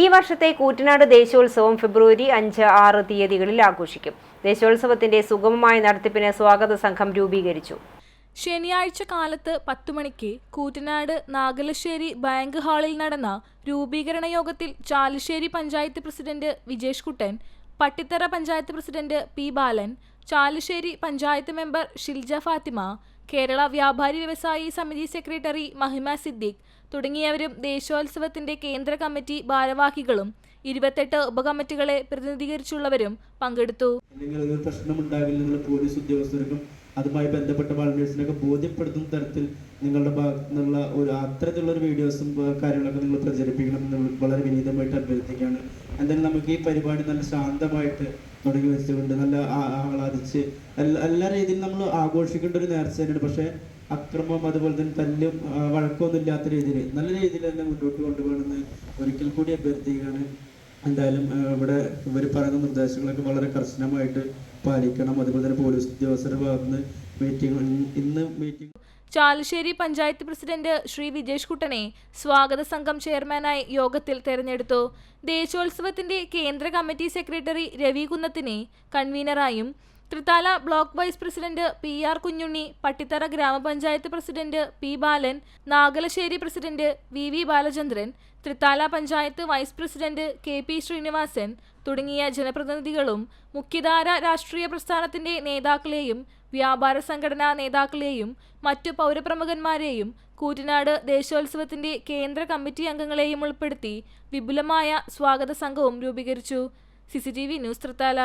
ഈ വർഷത്തെ കൂറ്റനാട് ദേശീയോത്സവം ഫെബ്രുവരി അഞ്ച് ആറ് തീയതികളിൽ ആഘോഷിക്കും. ദേശീയോത്സവത്തിന്റെ സുഗമമായ നടത്തിപ്പിന് സ്വാഗത സംഘം രൂപീകരിച്ചു. ശനിയാഴ്ച കാലത്ത് പത്തു മണിക്ക് കൂറ്റനാട് നാഗലശ്ശേരി ബാങ്ക് ഹാളിൽ നടന്ന രൂപീകരണ യോഗത്തിൽ Chalissery panchayat president Vijesh Kuttan Pattithara panchayat president P Balan Chalissery panchayat member Shilja Fathima Kerala Vyapari Vyavasayi Samithi secretary മഹിമ സിദ്ദിഖ് തുടങ്ങിയവരും ദേശോത്സവത്തിന്റെ കേന്ദ്ര കമ്മിറ്റി ഭാരവാഹികളും ഇരുപത്തെട്ട് ഉപകമ്മിറ്റികളെ പ്രതിനിധീകരിച്ചുള്ളവരും പങ്കെടുത്തു. അതുമായി ബന്ധപ്പെട്ട വളണ്ടിയേഴ്സിനൊക്കെ ബോധ്യപ്പെടുത്തുന്ന തരത്തിൽ നിങ്ങളുടെ ഭാഗത്തു നിന്നുള്ള ഒരു അത്തരത്തിലുള്ള ഒരു വീഡിയോസും കാര്യങ്ങളൊക്കെ നിങ്ങൾ പ്രചരിപ്പിക്കണം എന്ന് വളരെ വിനീതമായിട്ട് അഭ്യർത്ഥിക്കുകയാണ്. എന്തായാലും നമുക്ക് ഈ പരിപാടി നല്ല ശാന്തമായിട്ട് തുടങ്ങി വെച്ചുകൊണ്ട് നല്ല ആഹ്ലാദിച്ച് എല്ലാ എല്ലാ രീതിയിലും നമ്മൾ ആഘോഷിക്കേണ്ട ഒരു നേർച്ച തന്നെയാണ്. പക്ഷേ അക്രമം അതുപോലെ തന്നെ തല്ലും വഴക്കമൊന്നും ഇല്ലാത്ത രീതിയിൽ നല്ല രീതിയിൽ തന്നെ മുന്നോട്ട് കൊണ്ടുപോകണമെന്ന് ഒരിക്കൽ കൂടി അഭ്യർത്ഥിക്കുകയാണ്. എന്തായാലും ഇവിടെ ഇവർ പറയുന്ന നിർദ്ദേശങ്ങളൊക്കെ വളരെ കർശനമായിട്ട് പാലിക്കണം. അതുപോലെ തന്നെ പോലീസ് ഉദ്യോഗസ്ഥരുടെ ഭാഗത്തുനിന്ന് മീറ്റിംഗ് ഇന്ന് മീറ്റിംഗ് ചാലശ്ശേരി പഞ്ചായത്ത് പ്രസിഡന്റ് ശ്രീ വിജേഷ് കുട്ടനെ സ്വാഗത സംഘം ചെയർമാനായി യോഗത്തിൽ തെരഞ്ഞെടുത്തു. ദേശോത്സവത്തിന്റെ കേന്ദ്ര കമ്മിറ്റി സെക്രട്ടറി രവി കുന്നത്തിനെ കൺവീനറായും Thrithala block vice president P R Kunhunni Pattithara ഗ്രാമപഞ്ചായത്ത് president P Balan Nagalassery president V V Balachandran Thrithala panchayat vice president K P Srinivasan തുടങ്ങിയ ജനപ്രതിനിധികളും മുഖ്യധാര രാഷ്ട്രീയ പ്രസ്ഥാനത്തിന്റെ നേതാക്കളെയും വ്യാപാര സംഘടനാ നേതാക്കളെയും മറ്റു പൗരപ്രമുഖന്മാരെയും കൂറ്റനാട് ദേശോത്സവത്തിന്റെ കേന്ദ്ര കമ്മിറ്റി അംഗങ്ങളെയും ഉൾപ്പെടുത്തി വിപുലമായ സ്വാഗത സംഘവും രൂപീകരിച്ചു. CCTV news Thrithala.